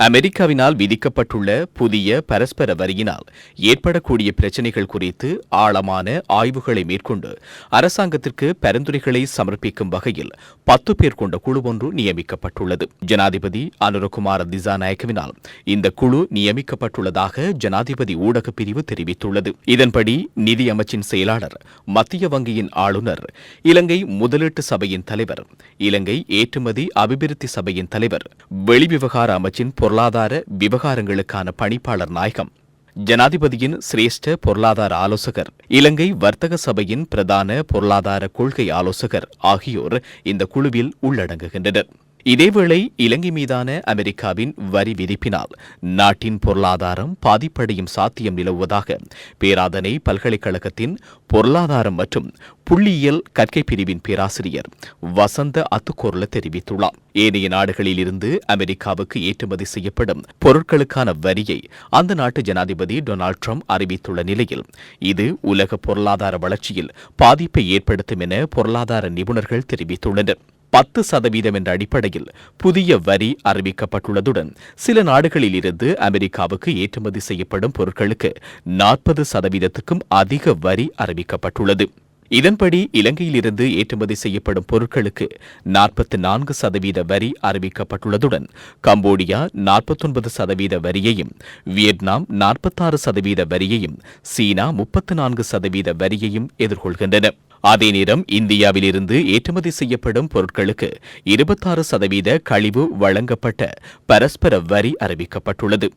அமெரிக்காவினால் விதிக்கப்பட்டுள்ள புதிய பரஸ்பர வரியினால் ஏற்படக்கூடிய பிரச்சினைகள் குறித்து ஆழமான ஆய்வுகளை மேற்கொண்டு அரசாங்கத்திற்கு பரிந்துரைகளை சமர்ப்பிக்கும் வகையில் பத்து பேர் கொண்ட குழு ஒன்று நியமிக்கப்பட்டுள்ளது. ஜனாதிபதி அனுரகுமார் திசாநாயக்கவினால் இந்த குழு நியமிக்கப்பட்டுள்ளதாக ஜனாதிபதி ஊடகப் பிரிவு தெரிவித்துள்ளது. இதன்படி நிதி அமைச்சின் செயலாளர் மத்திய வங்கியின் ஆளுநர் இலங்கை முதலீட்டு சபையின் தலைவர் இலங்கை ஏற்றுமதி அபிவிருத்தி சபையின் தலைவர் வெளிவிவகார அமைச்சின் பொருளாதார விவகாரங்களுக்கான பணிப்பாளர் நாயகம். ஜனாதிபதியின் சிரேஷ்ட பொருளாதார ஆலோசகர் இலங்கை வர்த்தக சபையின் பிரதான பொருளாதார கொள்கை ஆலோசகர் ஆகியோர் இந்த குழுவில் உள்ளடங்குகின்றனர். இதேவேளை இலங்கை மீதான அமெரிக்காவின் வரி விதிப்பினால் நாட்டின் பொருளாதாரம் பாதிப்படையும் சாத்தியம் நிலவுவதாக பேராதனை பல்கலைக்கழகத்தின் பொருளாதாரம் மற்றும் புள்ளியியல் கற்கை பிரிவின் பேராசிரியர் வசந்த அத்துக்கோர்ல தெரிவித்துள்ளார். ஏனைய நாடுகளில் இருந்து அமெரிக்காவுக்கு ஏற்றுமதி செய்யப்படும் பொருட்களுக்கான வரியை அந்த நாட்டு ஜனாதிபதி டொனால்ட் ட்ரம்ப் அறிவித்துள்ள நிலையில் இது உலக பொருளாதார வளர்ச்சியில் பாதிப்பை ஏற்படுத்தும் என பொருளாதார நிபுணர்கள் தெரிவித்துள்ளனர். பத்து சதவீதம் என்ற அடிப்படையில் புதிய வரி அறிவிக்கப்பட்டுள்ளதுடன் சில நாடுகளில் இருந்து அமெரிக்காவுக்கு ஏற்றுமதி செய்யப்படும் பொருட்களுக்கு நாற்பது சதவீதத்துக்கும் அதிக வரி அறிவிக்கப்பட்டுள்ளது. இதன்படி இலங்கையிலிருந்து ஏற்றுமதி செய்யப்படும் பொருட்களுக்கு நாற்பத்தி நான்கு சதவீத வரி அறிவிக்கப்பட்டுள்ளதுடன் கம்போடியா நாற்பத்தொன்பது சதவீத வரியையும் வியட்நாம் நாற்பத்தாறு சதவீத வரியையும் சீனா முப்பத்து நான்கு சதவீத வரியையும் எதிர்கொள்கின்றன. அதே நேரம் இந்தியாவிலிருந்து ஏற்றுமதி செய்யப்படும் பொருட்களுக்கு இருபத்தாறு சதவீத கழிவு வழங்கப்பட்ட பரஸ்பர வரி அறிவிக்கப்பட்டுள்ளது.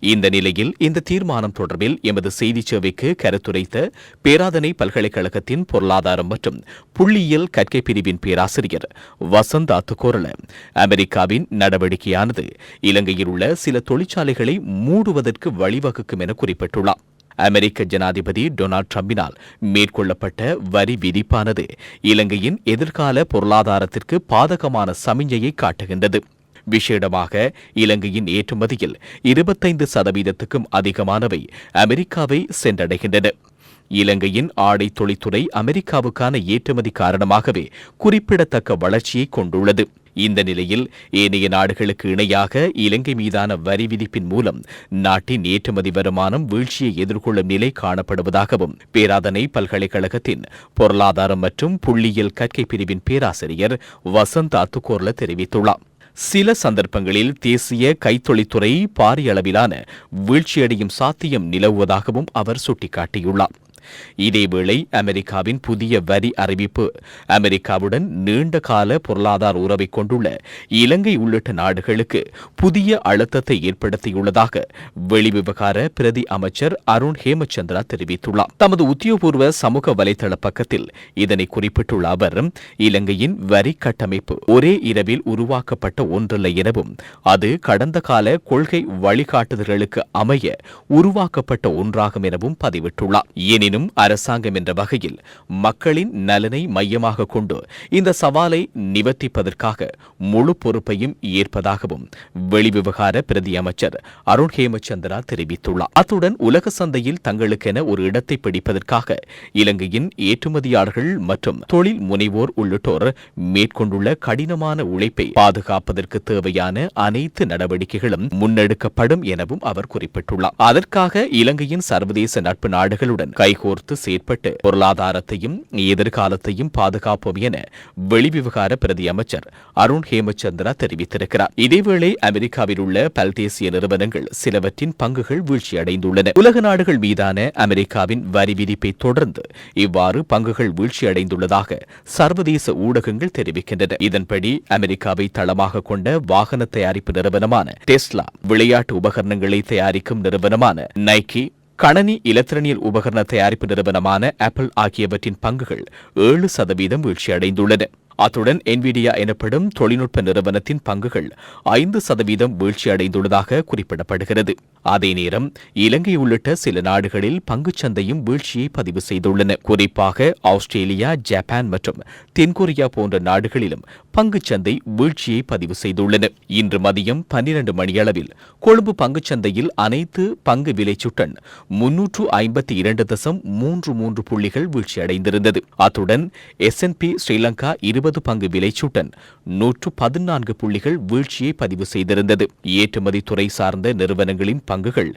இந்த நிலையில் இந்த தீர்மானம் தொடர்பில் எமது செய்தி சேவைக்கு கருத்துரைத்த பேராதனை பல்கலைக்கழகத்தின் பொருளாதாரம் மற்றும் புள்ளியியல் கற்கை பிரிவின் பேராசிரியர் வசந்த் அத்துக்கோரல அமெரிக்காவின் நடவடிக்கையானது இலங்கையில் உள்ள சில தொழிற்சாலைகளை மூடுவதற்கு வழிவகுக்கும் என குறிப்பிட்டுள்ளார். அமெரிக்க ஜனாதிபதி டொனால்ட் ட்ரம்பினால் மேற்கொள்ளப்பட்ட வரி விதிப்பானது இலங்கையின் எதிர்கால பொருளாதாரத்திற்கு பாதகமான சமிஞ்சையை காட்டுகின்றது. விசேடமாக இலங்கையின் ஏற்றுமதியில் இருபத்தைந்து சதவீதத்துக்கும் அதிகமானவை அமெரிக்காவை சென்றடைகின்றன. இலங்கையின் ஆடை தொழில்துறை அமெரிக்காவுக்கான ஏற்றுமதி காரணமாகவே குறிப்பிடத்தக்க வளர்ச்சியை கொண்டுள்ளது. இந்த நிலையில் ஏனைய நாடுகளுக்கு இணையாக இலங்கை மீதான வரி விதிப்பின் மூலம் நாட்டின் ஏற்றுமதி வருமானம் வீழ்ச்சியை எதிர்கொள்ளும் நிலை காணப்படுவதாகவும் பேராதனை பல்கலைக்கழகத்தின் பொருளாதாரம் மற்றும் புள்ளியியல் கற்கை பிரிவின் பேராசிரியர் வசந்த் அத்துக்கோர்ல தெரிவித்துள்ளார். சில சந்தர்ப்பங்களில் தேசிய கைத்தொழில்துறை பாரிய அளவிலான வீழ்ச்சியடையும் சாத்தியம் நிலவுவதாகவும் அவர் சுட்டிக்காட்டியுள்ளார். இதேவேளை அமெரிக்காவின் புதிய வரி அறிவிப்பு. அமெரிக்காவுடன் நீண்ட கால பொருளாதார உறவை கொண்டுள்ள இலங்கை உள்ளிட்ட நாடுகளுக்கு புதிய அழுத்தத்தை ஏற்படுத்தியுள்ளதாக வெளிவிவகார பிரதி அமைச்சர் அருண் ஹேமச்சந்திரா தெரிவித்துள்ளார். தமது உத்தியோகபூர்வ சமூக வலைதள பக்கத்தில் இதனை குறிப்பிட்டுள்ள அவர் இலங்கையின் வரி கட்டமைப்பு ஒரே இரவில் உருவாக்கப்பட்ட ஒன்றல்ல எனவும் அது கடந்த கால கொள்கை வழிகாட்டுதல்களுக்கு அமைய உருவாக்கப்பட்ட ஒன்றாகும் எனவும் பதிவிட்டுள்ளார். எனினும் அரசாங்கம் என்ற வகையில் மக்களின் நலனை மையமாக கொண்டு இந்த சவாலை நிவர்த்திப்பதற்காக முழு பொறுப்பையும் ஏற்பதாகவும் வெளிவிவகார பிரதி அமைச்சர் அருண் ஹேமச்சந்திரா தெரிவித்துள்ளார். அத்துடன் உலக சந்தையில் தங்களுக்கென ஒரு இடத்தை பிடிப்பதற்காக இலங்கையின் ஏற்றுமதியாளர்கள் மற்றும் தொழில் முனைவோர் உள்ளிட்டோர் மேற்கொண்டுள்ள கடினமான உழைப்பை பாதுகாப்பதற்கு தேவையான அனைத்து நடவடிக்கைகளும் முன்னெடுக்கப்படும் எனவும் அவர் குறிப்பிட்டுள்ளார். அதற்காக இலங்கையின் சர்வதேச நட்பு நாடுகளுடன் கோர்த்து செயற்பட்டு பொருளாதாரத்தையும் எதிர்காலத்தையும் பாதுகாப்போம் என வெளிவிவகார பிரதி அமைச்சர் அருண் ஹேமச்சந்திரா தெரிவித்திருக்கிறார். இதேவேளை அமெரிக்காவில் உள்ள பல்தேசிய நிறுவனங்கள் சிலவற்றின் பங்குகள் வீழ்ச்சியடைந்துள்ளன. உலக நாடுகள் மீதான அமெரிக்காவின் வரி விதிப்பை தொடர்ந்து இவ்வாறு பங்குகள் வீழ்ச்சியடைந்துள்ளதாக சர்வதேச ஊடகங்கள் தெரிவிக்கின்றன. இதன்படி அமெரிக்காவை தளமாக கொண்ட வாகன தயாரிப்பு நிறுவனமான டெஸ்லா விளையாட்டு உபகரணங்களை தயாரிக்கும் நிறுவனமான நைக்கி கணனி இலத்திரனியல் உபகரண தயாரிப்பு நிறுவனமான ஆப்பிள் ஆகியவற்றின் பங்குகள் ஏழு சதவீதம் வீழ்ச்சியடைந்துள்ளன. அத்துடன் என்விடியா எனப்படும் தொழில்நுட்ப நிறுவனத்தின் பங்குகள் ஐந்து சதவீதம் வீழ்ச்சியடைந்துள்ளதாக குறிப்பிடப்படுகிறது. அதே நேரம் இலங்கை உள்ளிட்ட சில நாடுகளில் பங்குச்சந்தையும் வீழ்ச்சியை பதிவு செய்துள்ளன. குறிப்பாக ஆஸ்திரேலியா ஜப்பான் மற்றும் தென்கொரியா போன்ற நாடுகளிலும் பங்குச்சந்தை வீழ்ச்சியை பதிவு செய்துள்ளன. இன்று மதியம் பன்னிரண்டு மணியளவில் கொழும்பு பங்குச்சந்தையில் அனைத்து பங்கு விலைச்சுட்டன் முன்னூற்று ஐம்பத்தி இரண்டு தசம் மூன்று மூன்று புள்ளிகள் வீழ்ச்சியடைந்திருந்தது. அத்துடன் எஸ் பி ஸ்ரீலங்கா இரு இருபது பங்கு விலைச்சூட்டன் நூற்று பதினான்கு புள்ளிகள் வீழ்ச்சியை பதிவு செய்திருந்தது. ஏற்றுமதி துறை சார்ந்த நிறுவனங்களின் பங்குகள்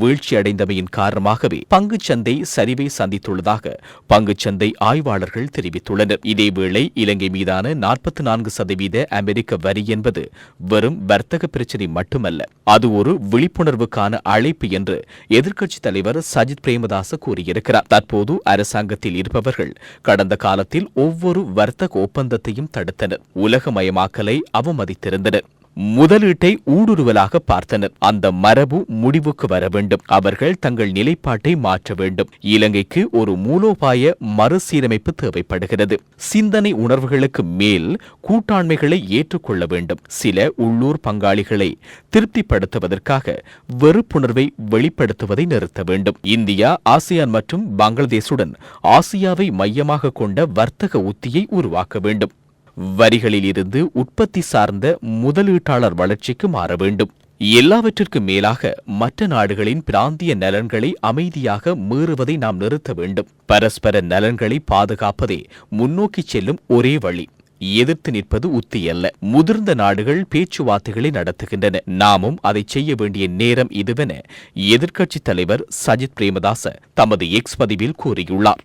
வீழ்ச்சியடைந்தமையின் காரணமாகவே பங்குச் சந்தை சரிவை சந்தித்துள்ளதாக பங்குச் சந்தை ஆய்வாளர்கள் தெரிவித்துள்ளனர். இதேவேளை இலங்கை மீதான நாற்பத்தி நான்கு சதவீத அமெரிக்க வரி என்பது வெறும் வர்த்தக பிரச்சினை மட்டுமல்ல அது ஒரு விழிப்புணர்வுக்கான அழைப்பு என்று எதிர்க்கட்சித் தலைவர் சஜித் பிரேமதாச கூறியிருக்கிறார். தற்போது அரசாங்கத்தில் இருப்பவர்கள் கடந்த காலத்தில் ஒவ்வொரு வர்த்தக ஒப்பந்த ஒப்பந்தத்தையும் தடுத்தனர் உலகமயமாக்கலை அவமதித்திருந்தனர் முதலீட்டை ஊடுருவலாக பார்த்தனர். அந்த மரபு முடிவுக்கு வர வேண்டும். அவர்கள் தங்கள் நிலைப்பாட்டை மாற்ற வேண்டும். இலங்கைக்கு ஒரு மூலோபாய மறுசீரமைப்பு தேவைப்படுகிறது. சிந்தனை உணர்வுகளுக்கு மேல் கூட்டாண்மைகளை ஏற்றுக்கொள்ள வேண்டும். சில உள்ளூர் பங்காளிகளை திருப்திப்படுத்துவதற்காக வெறுப்புணர்வை வெளிப்படுத்துவதை நிறுத்த வேண்டும். இந்தியா ஆசியான் மற்றும் பங்களாதேசுடன் ஆசியாவை மையமாக கொண்ட வர்த்தக உத்தியை உருவாக்க வேண்டும். வரிகளில் இருந்து உற்பத்தி சார்ந்த முதலீட்டாளர் வளர்ச்சிக்கு மாற வேண்டும். எல்லாவற்றிற்கும் மேலாக மற்ற நாடுகளின் பிராந்திய நலன்களை அமைதியாக மீறுவதை நாம் நிறுத்த வேண்டும். பரஸ்பர நலன்களை பாதுகாப்பதே முன்னோக்கி செல்லும் ஒரே வழி. எதிர்த்து நிற்பது உத்தி அல்ல. முதிர்ந்த நாடுகள் பேச்சுவார்த்தைகளை நடத்துகின்றன. நாமும் அதை செய்ய வேண்டிய நேரம் இதுவென எதிர்க்கட்சித் தலைவர் சஜித் பிரேமதாச தமது எக்ஸ் பதிவில் கூறியுள்ளார்.